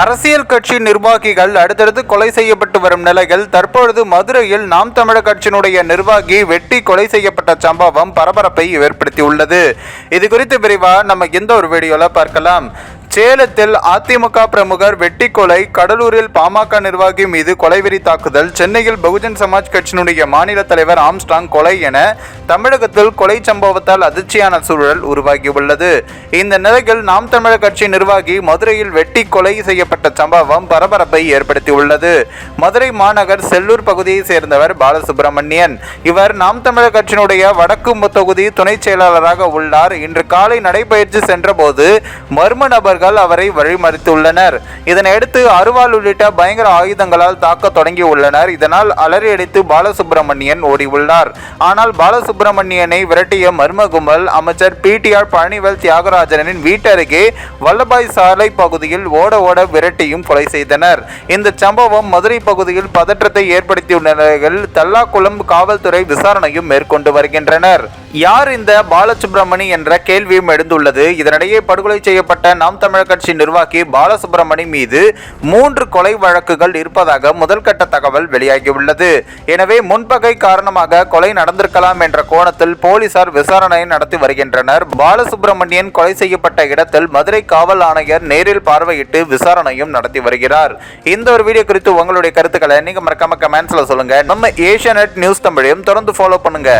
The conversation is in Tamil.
அரசியல் கட்சி நிர்வாகிகள் அடுத்தடுத்து கொலை செய்யப்பட்டு வரும் நிலையில் தற்பொழுது மதுரையில் நாம் தமிழர் கட்சியினுடைய நிர்வாகி வெட்டி கொலை செய்யப்பட்ட சம்பவம் பரபரப்பை ஏற்படுத்தியுள்ளது. இது குறித்து விரிவா நம்ம இந்த ஒரு வீடியோல பார்க்கலாம். சேலத்தில் அதிமுக பிரமுகர் வெட்டி கொலை கடலூரில் பாமக நிர்வாகி மீது கொலைவெறி தாக்குதல் சென்னையில் பகுஜன் சமாஜ் கட்சியினுடைய மாநில தலைவர் ஆம்ஸ்டாங் கொலை என தமிழகத்தில் கொலை சம்பவத்தால் அதிர்ச்சியான சூழல் உருவாகியுள்ளது. இந்த நிலையில் நாம் தமிழர் கட்சி நிர்வாகி மதுரையில் வெட்டி கொலை செய்யப்பட்ட சம்பவம் பரபரப்பை ஏற்படுத்தியுள்ளது. மதுரை மாநகர் செல்லூர் பகுதியை சேர்ந்தவர் பாலசுப்ரமணியன். இவர் நாம் தமிழர் கட்சியினுடைய வடக்கு தொகுதி துணைச் செயலாளராக உள்ளார். இன்று காலை நடைபயிற்சி சென்றபோது மர்ம நபர்கள் அவரை வழிமறித்துள்ளனர். இதனையடுத்து அருவாள் உள்ளிட்ட பயங்கர ஆயுதங்களால் தாக்க தொடங்கியுள்ளனர். இதனால் அலறியடித்து பாலசுப்பிரமணியன் ஓடியுள்ளார். ஆனால் பாலசுப்பிரமணியனை விரட்டிய மர்ம கும்பல் அமைச்சர் பிடிஆர் பழனிவேல் தியாகராஜனின் வீட்டருகே வல்லபாய் சாலை பகுதியில் ஓட ஓட விரட்டியும் கொலை செய்தனர். இந்த சம்பவம் மதுரை பகுதியில் பதற்றத்தை ஏற்படுத்தியுள்ள நிலையில் தல்லாக்குளம் காவல்துறை விசாரணையும் மேற்கொண்டு வருகின்றனர். யார் இந்த பாலசுப்ரமணி என்ற கேள்வியும் எழுந்துள்ளது. இதனிடையே படுகொலை செய்யப்பட்ட நாம் தமிழர் கட்சி நிர்வாகி பாலசுப்ரமணி மீது மூன்று கொலை வழக்குகள் இருப்பதாக முதல்கட்ட தகவல் வெளியாகியுள்ளது. எனவே முன்பகை காரணமாக கொலை நடந்திருக்கலாம் என்ற கோணத்தில் போலீசார் விசாரணை நடத்தி வருகின்றனர். பாலசுப்ரமணியன் கொலை செய்யப்பட்ட இடத்தில் மதுரை காவல் ஆணையர் நேரில் பார்வையிட்டு விசாரணையும் நடத்தி வருகிறார். இந்த ஒரு வீடியோ குறித்து உங்களுடைய கருத்துக்களை நீங்க மறக்காம கமெண்ட்ஸ்ல சொல்லுங்க. நம்ம ஏஷியா நியூஸ் தமிழையும் தொடர்ந்து ஃபாலோ பண்ணுங்க.